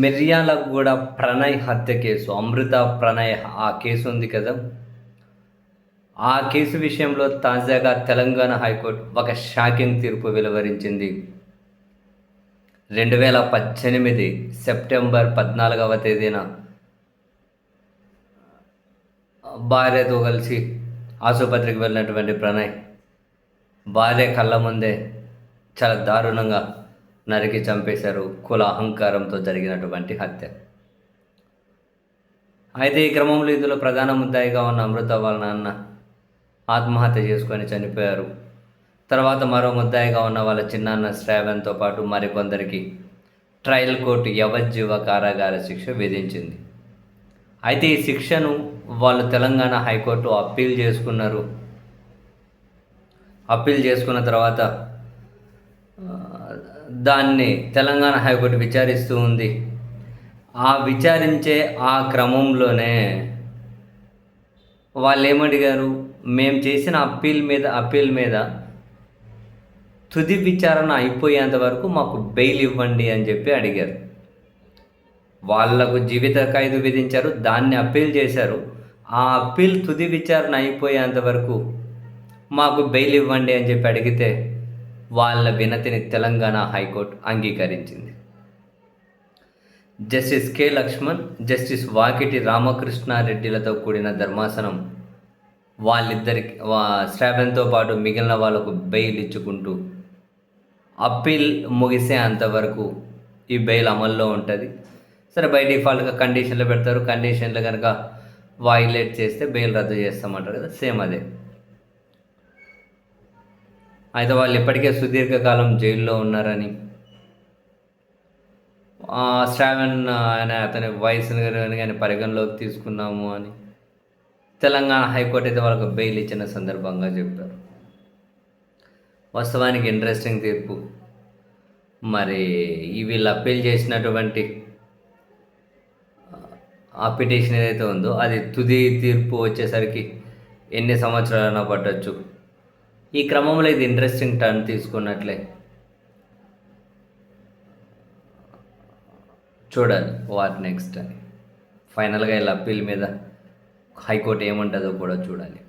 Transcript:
మిర్యాలగూడ ప్రణయ్ హత్య కేసు అమృత ప్రణయ్ ఆ కేసు ఉంది కదా. ఆ కేసు విషయంలో తాజాగా తెలంగాణ హైకోర్టు ఒక షాకింగ్ తీర్పు వెలువరించింది. రెండు వేల పద్దెనిమిది సెప్టెంబర్ పద్నాలుగవ తేదీన భార్యతో కలిసి ఆసుపత్రికి వెళ్ళినటువంటి ప్రణయ్ భార్య కళ్ళ ముందే చాలా దారుణంగా నరికి చంపేశారు కుల అహంకారంతో జరిగినటువంటి హత్య. అయితే ఈ క్రమంలో ఇందులో ప్రధాన ముద్దాయిగా ఉన్న అమృత వాళ్ళ నాన్న ఆత్మహత్య చేసుకొని చనిపోయారు. తర్వాత మరో ముద్దాయిగా ఉన్న వాళ్ళ చిన్నాన్న శ్రావణ్తో పాటు మరికొందరికి ట్రయల్ కోర్టు యవజ్జీవ కారాగార శిక్ష విధించింది. అయితే ఈ శిక్షను వాళ్ళు తెలంగాణ హైకోర్టు అప్పీల్ చేసుకున్నారు. అప్పీల్ చేసుకున్న తర్వాత దాన్ని తెలంగాణ హైకోర్టు విచారిస్తూ ఉంది. ఆ విచారించే ఆ క్రమంలోనే వాళ్ళు ఏమడిగారు మేము చేసిన అప్పీల్ మీద అప్పీల్ మీద తుది విచారణ అయిపోయేంత వరకు మాకు బెయిల్ ఇవ్వండి అని చెప్పి అడిగారు. వాళ్ళకు జీవిత ఖైదు విధించారు దాన్ని అప్పీల్ చేశారు. ఆ అప్పీల్ తుది విచారణ అయిపోయేంత వరకు మాకు బెయిల్ ఇవ్వండి అని చెప్పి అడిగితే వాళ్ళ వినతిని తెలంగాణ హైకోర్టు అంగీకరించింది. Justice K Lakshman justice Vakiti రామకృష్ణారెడ్డిలతో కూడిన ధర్మాసనం వాళ్ళిద్దరికి వా శ్రావణ్తో పాటు మిగిలిన వాళ్ళకు బెయిల్ ఇచ్చుకుంటూ అప్పీల్ ముగిసే అంతవరకు ఈ బెయిల్ అమల్లో ఉంటుంది. సరే బై డిఫాల్ట్గా కండిషన్లు పెడతారు. కండిషన్లు కనుక వాయిలేట్ చేస్తే బెయిల్ రద్దు చేస్తామంటారు కదా సేమ్ అదే. అయితే వాళ్ళు ఇప్పటికే సుదీర్ఘకాలం జైల్లో ఉన్నారని. శ్రావణ్ అనే అతని వయసును కానీ పరిగణలోకి తీసుకున్నాము అని. తెలంగాణ హైకోర్టు అయితే వాళ్ళకు బెయిల్ ఇచ్చిన సందర్భంగా చెప్పారు. వాస్తవానికి ఇంట్రెస్టింగ్ తీర్పు. మరి వీళ్ళు అప్పీల్ చేసినటువంటి ఆ పిటిషన్ ఏదైతే ఉందో అది తుది తీర్పు వచ్చేసరికి ఎన్ని సంవత్సరాలైనా పట్టచ్చు. ఈ క్రమంలో ఇది ఇంట్రెస్టింగ్ టర్న్ తీసుకున్నట్లే. చూడాలి వాట్ నెక్స్ట్ అని. ఫైనల్గా ఇలా అప్పీల్ మీద హైకోర్టు ఏముంటుందో కూడా చూడాలి.